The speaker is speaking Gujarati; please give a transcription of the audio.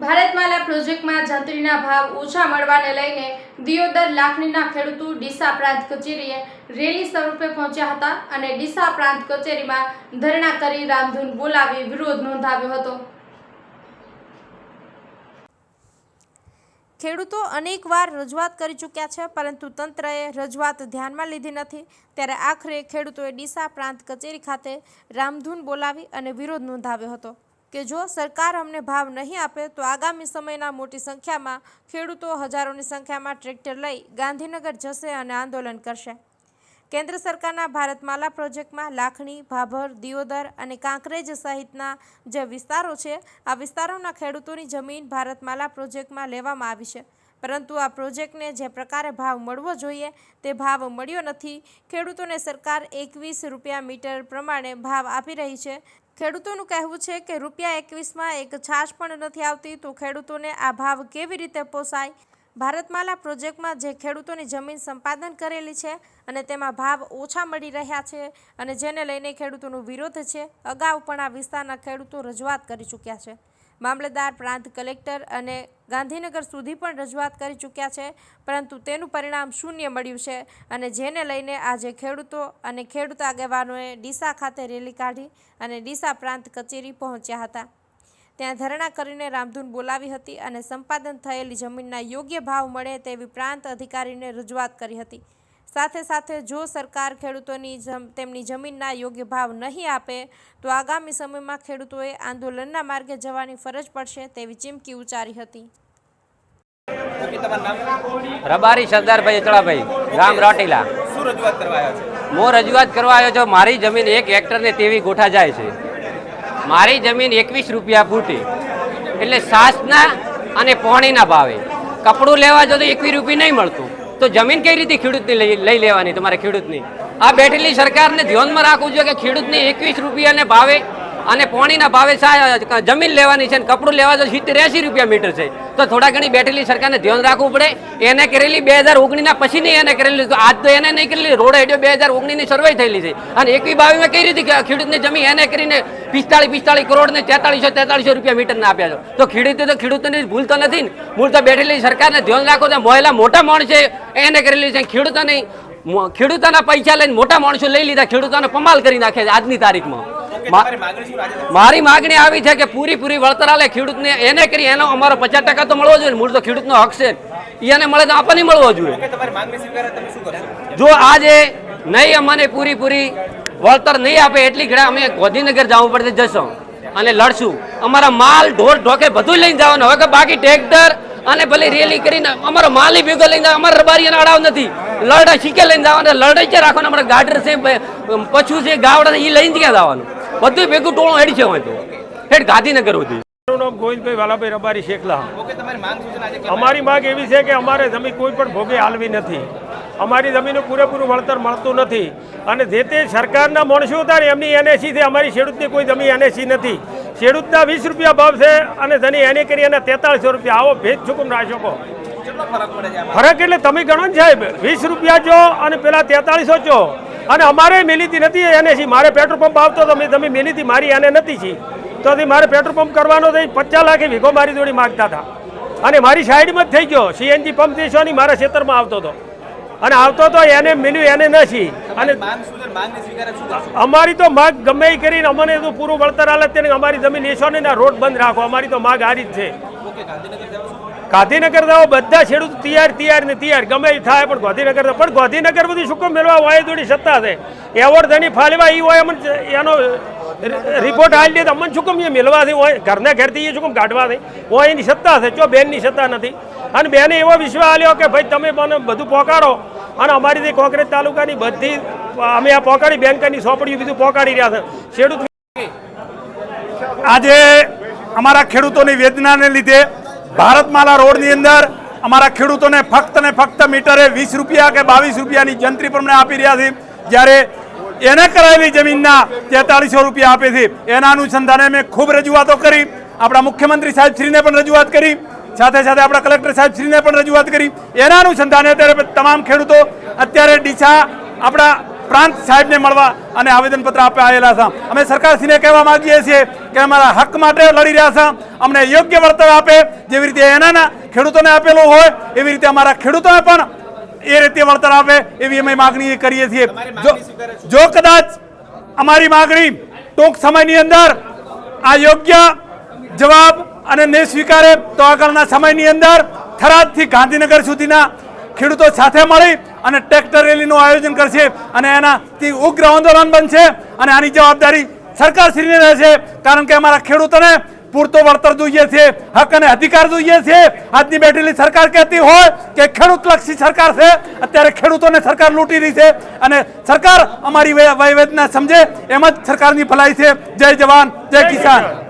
ભારતમાલા પ્રોજેક્ટમાં જંત્રીના ભાવ ઓછા મળવાને લઈને દિયોદર લાખણીના ખેડૂતો ડીસા પ્રાંત કચેરીએ રેલી સ્વરૂપે પહોંચ્યા હતા અને ડીસા પ્રાંત કચેરીમાં ધરણા કરી રામધૂન બોલાવી વિરોધ નોંધાવ્યો હતો. ખેડૂતો અનેકવાર રજૂઆત કરી ચૂક્યા છે, પરંતુ તંત્રએ રજૂઆત ધ્યાનમાં લીધી નથી. ત્યારે આખરે ખેડૂતોએ ડીસા પ્રાંત કચેરી ખાતે રામધૂન બોલાવી અને વિરોધ નોંધાવ્યો હતો. કે જો સરકાર અમને ભાવ નહીં આપે તો આગામી સમયના મોટી સંખ્યામાં ખેડૂતો હજારોની સંખ્યામાં ટ્રેક્ટર લઈ ગાંધીનગર જશે અને આંદોલન કરશે. કેન્દ્ર સરકારના ભારતમાલા પ્રોજેક્ટમાં લાખણી, ભાભર, દિયોદર અને કાંકરેજ સહિતના જે વિસ્તારો છે, આ વિસ્તારોના ખેડૂતોની જમીન ભારતમાલા પ્રોજેક્ટમાં લેવામાં આવી છે. પરંતુ આ પ્રોજેક્ટને જે પ્રકારે ભાવ મળવો જોઈએ તે ભાવ મળ્યો નથી. ખેડૂતોને સરકાર એકવીસ રૂપિયા મીટર પ્રમાણે ભાવ આપી રહી છે. ખેડૂતોનું કહેવું છે કે રૂપિયા એકવીસમાં એક છાશ પણ નથી આવતી, તો ખેડૂતોને આ ભાવ કેવી રીતે પોસાય? ભારતમાલા પ્રોજેક્ટમાં જે ખેડૂતોની જમીન સંપાદન કરેલી છે અને તેમાં ભાવ ઓછા મળી રહ્યા છે અને જેને લઈને ખેડૂતોનો વિરોધ છે, અગાઉ પણ આ વિસ્તારના ખેડૂતો રજૂઆત કરી ચૂક્યા છે. મામલતદાર પ્રાંત કલેક્ટર અને ગાંધીનગર સુધી પણ રજૂઆત કરી ચૂક્યા છે, પરંતુ તેનું પરિણામ શૂન્ય મળ્યું છે અને જેને લઈને આજે ખેડૂતો અને ખેડૂત આગેવાનોએ ડીસા ખાતે રેલી કાઢી અને ડીસા પ્રાંત કચેરી પહોંચ્યા હતા. ત્યાં ધરણા કરીને રામધૂન બોલાવી હતી અને સંપાદન થયેલી જમીનના યોગ્ય ભાવ મળે તેવી પ્રાંત અધિકારીને રજૂઆત કરી હતી. સાથે સાથે જો સરકાર ખેડૂતોની તેમની જમીનના યોગ્ય ભાવ નહીં આપે તો આગામી સમયમાં ખેડૂતોએ આંદોલનના માર્ગે જવાની ફરજ પડશે તેવી ચીમકી ઉચ્ચારી હતી. ઓકે તમારું નામ? રબારી સરદારભાઈ અચળાભાઈ ગામ રોટીલા. શું રજૂઆત કરવા આવ્યા છો? હું રજૂઆત કરવા આવ્યો છું મારી જમીન એક હેક્ટરને તેવી ગોઠા જાય છે. મારી જમીન એકવીસ રૂપિયા ફૂટી. એટલે સાસના અને પોણીના ભાવે. કપડું લેવા જો તો એકવીસ રૂપિયા નહીં મળતું. તો જમીન કઈ રીતે ખેડૂતની લઈ લેવાની તમારે ખેડૂતની? આ બેઠેલી સરકારને ધ્યાનમાં રાખવું જોઈએ કે ખેડૂતને એકવીસ રૂપિયાને ભાવે અને પોણીના ભાવે જમીન લેવાની છે અને કપડું લેવા તો સિત્તેર એંસી રૂપિયા મીટર છે. તો થોડા ઘણી બેઠેલી સરકારને ધ્યાન રાખવું પડે. એને કરેલી બે હજાર ઓગણીના પછી નહીં એને કરેલી આજ તો એને નહીં કરેલી, રોડ હેડ્યો બે હજાર ઓગણીની સર્વે થયેલી છે. અને એકવી બાવીમાં કઈ રીતે ખેડૂતની જમીન એને કરીને પિસ્તાળીસ પિસ્તાળીસ કરોડ ને તેતાળીસો તેતાળીસો રૂપિયા મીટરને આપ્યા છે. તો ખેડૂતો તો ખેડૂતોની ભૂલ તો નથી ને. ભૂલ તો બેઠેલી સરકારને ધ્યાન રાખો તો મહિલા મોટા માણસ છે એને કરેલી છે. ખેડૂતો નહીં મો- ખેડૂતોના પૈસા લઈને મોટા માણસો લઈ લીધા. ખેડૂતોને પમાલ કરી નાખે છે આજની તારીખમાં. મારી માગણી આવી છે કે પૂરી પૂરી વળતર આલે ખેડૂતને એને કરી એનો અમારો પચાસ ટકા તો મળવો જોઈએ મૂળ તો ખેડૂતનો હક છે. એને મળે તો આપણને મળવો જોઈએ. જો આજે નહીં અમને પૂરી પૂરી વળતર નહીં આપે એટલી ઘડા અમે ગોધીનગર જવું પડશે જશું અને લડશું. અમારા માલ ઢોર ઢોકે બધું લઈને જવાનું. હવે કે બાકી ટ્રેક્ટર અને ભલે રેલી કરીને અમારો માલ ભેગો લઈને જાય અમારા રબારી અડાવ નથી. લડાઈ શીખે લઈને જવાના. લડાઈ છે રાખવાનું? અમારે ગાડર છે પછી પછું છે ગાવડા એ લઈને ક્યાં જવાનું? બધું ભેગું ટોળું હેડ છે હોય તો. હેડ ગાંધીનગર સુધી. મારું નામ ગોવિંદભાઈ વાલાભાઈ રબારી શેખલા. અમારી માંગ એવી છે કે અમારે જમીન કોઈ પણ ભોગે હાલવી નથી. અમારી જમીનનું પૂરેપૂરું વળતર મળતું નથી. અને જે તે સરકારના માણસો હતા ને એમની એનએસી છે અમારી ખેડૂતની કોઈ જમીન એનએસી નથી. ખેડૂતના વીસ રૂપિયા ભાવ છે અને જેની એને કરી અને તેતાળીસો રૂપિયા. આવો ભેદ ચૂકમ રાખી કેટલો ફરક છે એટલે તમે ગણો ને સાહેબ વીસ રૂપિયા જો અને પેલા તેતાળીસો છો અને અમારે મિલીતી નથી એનએસી મારે પેટ્રોલ પંપ આવતો તો તમે મેલીતી મારી એને નથી છે. તો મારે પેટ્રોલ પંપ કરવાનો થઈ પચાસ લાખે વીઘો મારી જોડી માગતા હતા. અને મારી સાઈડમાં જ થઈ ગયો સીએનજી પંપ દેશોની મારા ક્ષેત્રમાં આવતો હતો. અને આવતો તો એને મિલ્યું એને નથી અને છે? અમારી તો માગ ગમે એ કરીને અમને તો પૂરું વળતર હાલત તેને. અમારી જમીન લેશો ને રોડ બંધ રાખો. અમારી તો માગ આ જ છે? ગાંધીનગર જાઓ, બધા ખેડૂત તૈયાર તૈયાર ને તૈયાર. ગમે એ થાય પણ ગાંધીનગર પણ ગાંધીનગર બધી શું મેળવા હોય થોડી સત્તા છે. એવોર્ડ ધની ફાલવા એ હોય અમને એનો રિપોર્ટ હાલ દે તો અમને શું કેમ એ મેળવાથી હોય ઘરના ઘરથી એ શું કેમ કાઢવાથી હોય એની સત્તા છે. જો બેનની સત્તા નથી. અને બેને એવો વિશ્વાસ આલ્યો કે, ભાઈ, તમે મને બધું પોકાડો અને અમારી જે કોંગ્રેસ તાલુકાની બધી, અમે આ પોકાડી બેંકની સોંપડીઓ બધું પોકાડી રહ્યા છે. ખેડૂત આજે અમારા ખેડૂતોની વેદનાને લીધે ભારતમાલા રોડની અંદર અમારા ખેડૂતોને ફક્ત ને ફક્ત મીટરે વીસ રૂપિયા કે બાવીસ રૂપિયાની જંત્રી પ્રમાણે આપી રહ્યા છે જ્યારે એને કરાયેલી જમીનના તેતાળીસો રૂપિયા આપે છે એના અનુસંધાને મેં ખૂબ રજૂઆતો કરી. આપણા મુખ્યમંત્રી સાહેબશ્રીને પણ રજૂઆત કરી. સાથે સાથે આપણા કલેક્ટર સાહેબશ્રીને પણ રજૂઆત કરી. એના અનુસંધાને અત્યારે તમામ ખેડૂતો અત્યારે ડીસા આપણા પ્રાંત સાહેબને મળવા અને આવેદનપત્ર આપવા આવેલા છે. અમે સરકારશ્રીને કહેવા માંગીએ છીએ કે અમારા હક માટે લડી રહ્યા છે. અમને યોગ્ય વળતર આપે. જેવી રીતે એનાના ખેડૂતોને આપેલું હોય એવી રીતે અમારા ખેડૂતોને પણ એ રીતે વળતર આપે એવી અમે માગણી કરીએ છીએ. જો કદાચ અમારી માગણી ટૂંક સમયની અંદર આ યોગ્ય જવાબ અને નહીં સ્વીકારે તો આગળના સમયની અંદર થરાદથી ગાંધીનગર સુધીના ખેડૂતો સાથે મળી અને ટ્રેક્ટર રેલીનું આયોજન કરશે અને એનાથી ઉગ્ર આંદોલન બનશે અને આની જવાબદારી સરકારશ્રીને રહેશે. કારણ કે અમારા ખેડૂતોને પૂરતો વળતર જોઈએ છે હક અને અધિકાર જોઈએ છે. આજની બેઠેલી સરકાર કહેતી હોય કે ખેડૂતલક્ષી સરકાર છે અત્યારે ખેડૂતોને સરકાર લૂંટી રહી છે અને સરકાર અમારી વે- વેદના સમજે એમ જ સરકારની ભલાઈ છે. જય જવાન જય કિસાન.